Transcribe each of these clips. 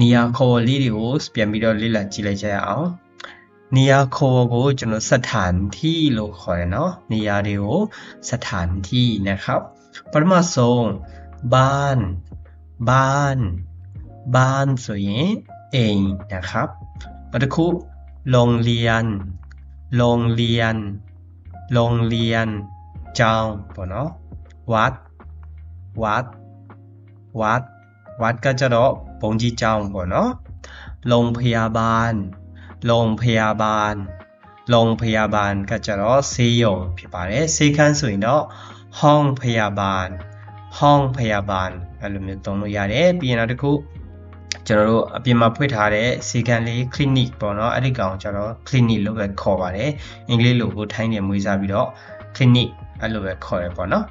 နေရာခေါ်လေးတွေကိုပြန်ပြီးတော့လေ့လာကြည့်လိုက်ကြရအောင်နေရာခေါ်ကိုကျွန်တော်စถานที่လို့ခေါ်တယ်เนาะနေရာတွေကိုสถานที่นะครับပထမဆုံးบ้านบ้านบ้านဆိုရင်အိမ်นะครับနောက်တစ်ခုโรงเรียนโรงเรียนโรงเรียนကျောင်းပေါ့เนาะวัดวัดวัด วัดก็จะတော့ဘုန်းကြီးကျောင်းပေါ့เนาะโรงพยาบาลโรงพยาบาลโรงพยาบาลก็จะတော့ဆေးရုံဖြစ်ပါတယ်ဆေးခန်းဆိုရင်တော့ห้องพยาบาล ห้องพยาบาลအဲ့လိုမျိုးသုံးလို့ရတယ်ပြီးရင်နောက်တစ်ခုကျွန်တော်တို့အပြင်မှာဖွင့်ထားတဲ့စီကံလေး clinic ပေါ့နော်အဲ့ဒီကောင်ကျွန်တော် clinic လို့ပဲခေါ်ပါတယ်အင်္ဂလိပ်လိုကိုထိုင်းနေမွေးစားပြီးတော့ clinic အဲ့လိုပဲခေါ်ရပေါ့နော်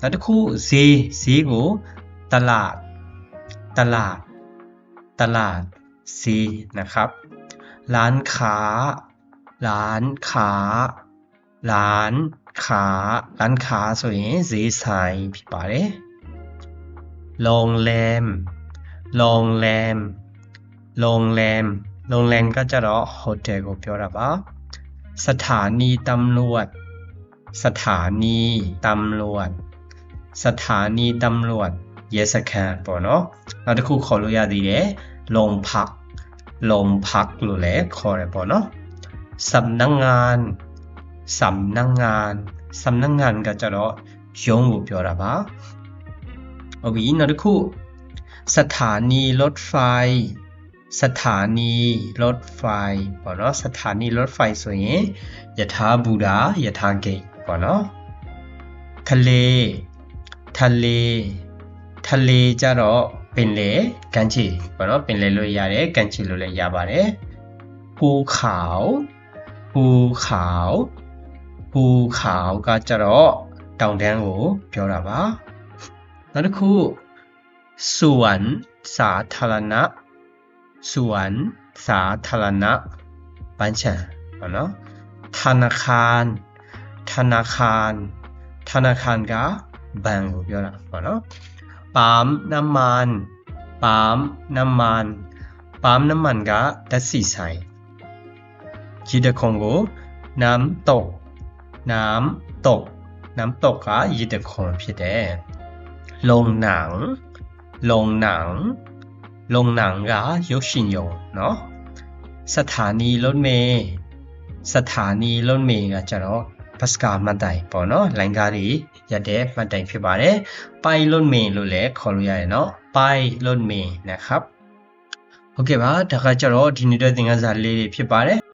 နောက်တစ်ခုဈေးဈေးကိုตลาด ตลาด ตลาด C นะครับ ร้านค้า ร้านค้า ร้านค้า ร้านค้าสวยนี้สีใสผิดปะเลโรงแรม โรงแรม โรงแรม โรงแรมก็จะร้อโฮเทลก็เปียวรอะสถานีตำรวจ สถานีตำรวจ สถานีตำรวจ ရဲစခန်းပေါ့နော်နောက်တစ်ခုခေါ်လို့ရသေးတယ်လုံพักလုံพักလို့လည်းခေါ်ရပေါ့နော်สำนักงานสำนักงานสำนักงานก็จะတော့ရုံးကိုပြောတာပါဟုတ်ပြီနောက်တစ်ခုสถานีรถไฟ สถานีรถไฟပေါ့နော်สถานีรถไฟဆိုရင်ယထာဘူတာယထာဂိတ်ပေါ့နော်ทะเลทะเลทะเล ကြတော့ပင်လေကမ်းခြေပေါ့နော်ပင်လေလို့ရတယ်ကမ်းခြေလို့လည်းရပါတယ်ภูเขาภูเขาภูเขาကကြတော့တောင်တန်းကိုပြောတာပါနောက်တစ်ခုสวนสาธารณะ สวนสาธารณะบ้านฉันပေါ့နော်ธนาคาร ธนาคาร ธนาคารကဘဏ်ကိုပြောတာပေါ့နော် ปั๊มน้ำมันปั๊มน้ำมันปั๊มน้ำมันကဓာတ်ဆီဆိုင်ရေတခုံကိုน้ำตก น้ำตก น้ำตกကရေတခုံဖြစ်တယ်โรงหนังโรงหนัง โรงหนังကရုပ်ရှင်ရုံเนาะสถานีรถเมล์สถานีรถเมล์ကကျတော့ ဘတ်စကာမှတ်တိုင်ပေါ့เนาะလိုင်းကားတွေရက်တဲ့မှတ်တိုင်ဖြစ်ပါတယ်ပိုင်လွတ်မင်လို့လည်းခေါ်လို့ရတယ်เนาะပိုင်လွတ်မင်นะครับโอเคပါဒါကကျတော့ဒီနေ့တဲ့သင်ခန်းစာလေးတွေဖြစ်ပါတယ်